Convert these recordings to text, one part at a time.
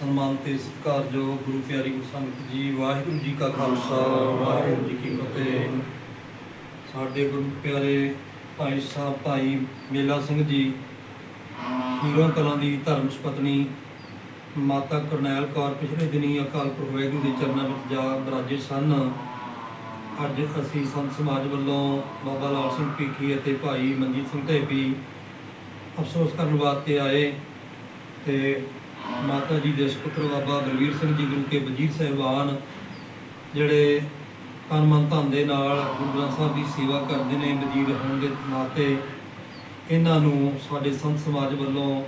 ਸਨਮਾਨ ਤੇ ਸਤਿਕਾਰਯੋਗ ਗੁਰੂ ਪਿਆਰੀ ਗੁਰੂ ਜੀ, ਵਾਹਿਗੁਰੂ ਜੀ ਕਾ ਖਾਲਸਾ, ਵਾਹਿਗੁਰੂ ਜੀ ਕੀ ਫਤਿਹ। ਸਾਡੇ ਗੁਰੂ ਪਿਆਰੇ ਭਾਈ ਸਾਹਿਬ, ਭਾਈ ਮੇਲਾ ਸਿੰਘ ਜੀ, ਹੀਰੋ ਕਲਾਂ ਦੀ ਧਰਮ ਸੁਪਤਨੀ, ਮਾਤਾ ਕਰਨੈਲ ਕੌਰ ਪਿਛਲੇ ਦਿਨੀ ਅਕਾਲ ਪੁਰਖ ਵਾਹਿਗੁਰੂ ਦੇ ਚਰਨਾਂ ਵਿੱਚ ਜਾ ਬਰਾਜੇ ਸਨ। ਅੱਜ ਅਸੀਂ ਸੰਤ ਸਮਾਜ ਵੱਲੋਂ ਬਾਬਾ ਲਾਲ ਸਿੰਘ ਪੀਖੀ ਅਤੇ ਭਾਈ ਮਨਜੀਤ ਸਿੰਘ ਢੇਬੀ ਅਫਸੋਸ ਕਰਨ ਵਾਸਤੇ ਆਏ ਤੇ ਮਾਤਾ ਜੀ ਦੇ ਸੁਪੁੱਤਰ ਬਾਬਾ ਬਲਵੀਰ ਸਿੰਘ ਜੀ, ਗੁਰੂ ਕੇ ਵਜ਼ੀਰ ਸਾਹਿਬਾਨ, ਜਿਹੜੇ ਤਨ ਮਨ ਧਨ ਦੇ ਨਾਲ ਗੁਰੂ ਗ੍ਰੰਥ ਸਾਹਿਬ ਦੀ ਸੇਵਾ ਕਰਦੇ ਨੇ ਵਜ਼ੀਰ ਹੋਣ ਦੇ ਨਾਤੇ ਇਹਨਾਂ ਨੂੰ ਸਾਡੇ ਸੰਤ ਸਮਾਜ ਵੱਲੋਂ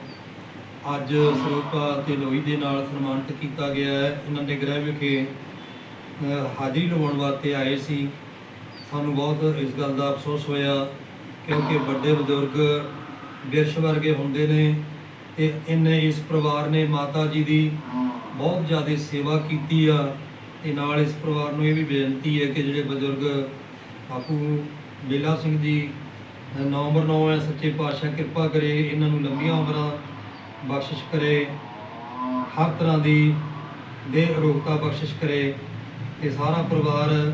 ਅੱਜ ਸਰੂਪਾ ਤੇ ਲੋਈ ਦੇ ਨਾਲ ਸਨਮਾਨਿਤ ਕੀਤਾ ਗਿਆ ਹੈ। ਇਹਨਾਂ ਦੇ ਗ੍ਰਹਿ ਵਿਖੇ ਹਾਜ਼ਰੀ ਲਵਾਉਣ ਵਾਸਤੇ ਆਏ ਸੀ। ਸਾਨੂੰ ਬਹੁਤ ਇਸ ਗੱਲ ਦਾ ਅਫਸੋਸ ਹੋਇਆ ਕਿਉਂਕਿ ਵੱਡੇ ਬਜ਼ੁਰਗ ਬਿਰਸ਼ ਵਰਗੇ ਹੁੰਦੇ ਨੇ। ਤੇ ਇਹਨੇ ਇਸ ਪਰਿਵਾਰ ਨੇ ਮਾਤਾ ਜੀ ਦੀ ਬਹੁਤ ਜ਼ਿਆਦਾ ਸੇਵਾ ਕੀਤੀ ਆ ਤੇ ਨਾਲ ਇਸ ਪਰਿਵਾਰ ਨੂੰ ਇਹ ਵੀ ਬੇਨਤੀ ਹੈ ਕਿ ਜਿਹੜੇ ਬਜ਼ੁਰਗ ਬਾਪੂ ਬੇਲਾ ਸਿੰਘ ਜੀ ਅਹ ਨਵੰਬਰ 9 ਹੈ, ਸੱਚੇ ਪਾਤਸ਼ਾਹ ਕਿਰਪਾ ਕਰੇ, ਇਹਨਾਂ ਨੂੰ ਲੰਬੀਆਂ ਉਮਰਾਂ ਬਖਸ਼ਿਸ਼ ਕਰੇ, ਹਰ ਤਰ੍ਹਾਂ ਦੀ ਦੇਹ ਅਰੋਗਤਾ ਬਖਸ਼ਿਸ਼ ਕਰੇ ਤੇ ਸਾਰਾ ਪਰਿਵਾਰ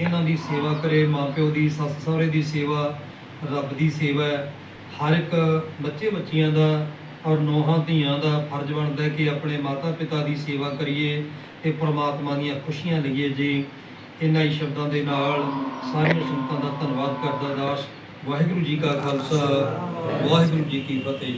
ਇਹਨਾਂ ਦੀ ਸੇਵਾ ਕਰੇ, ਮਾਪਿਓ ਦੀ ਸੱਸ ਸਹੁਰੇ ਦੀ ਸੇਵਾ, ਰੱਬ ਦੀ ਸੇਵਾ ਹਰ ਇੱਕ ਬੱਚੇ ਬੱਚੀਆਂ ਦਾ ਔਰ ਨੋਹਾਂ ਧੀਆਂ ਦਾ ਫਰਜ਼ ਬਣਦਾ ਹੈ ਕਿ ਆਪਣੇ ਮਾਤਾ ਪਿਤਾ ਦੀ ਸੇਵਾ ਕਰੀਏ ਤੇ ਪ੍ਰਮਾਤਮਾ ਦੀਆਂ ਖੁਸ਼ੀਆਂ ਲਈਏ। ਜੀ, ਇਹਨਾਂ ਹੀ ਸ਼ਬਦਾਂ ਦੇ ਨਾਲ ਸਾਰੀਆਂ ਸੰਤਾਂ ਦਾ ਧੰਨਵਾਦ ਕਰਦਾ ਦਾਸ। ਵਾਹਿਗੁਰੂ ਜੀ ਕਾ ਖਾਲਸਾ, ਵਾਹਿਗੁਰੂ ਜੀ ਕੀ ਫਤਿਹ।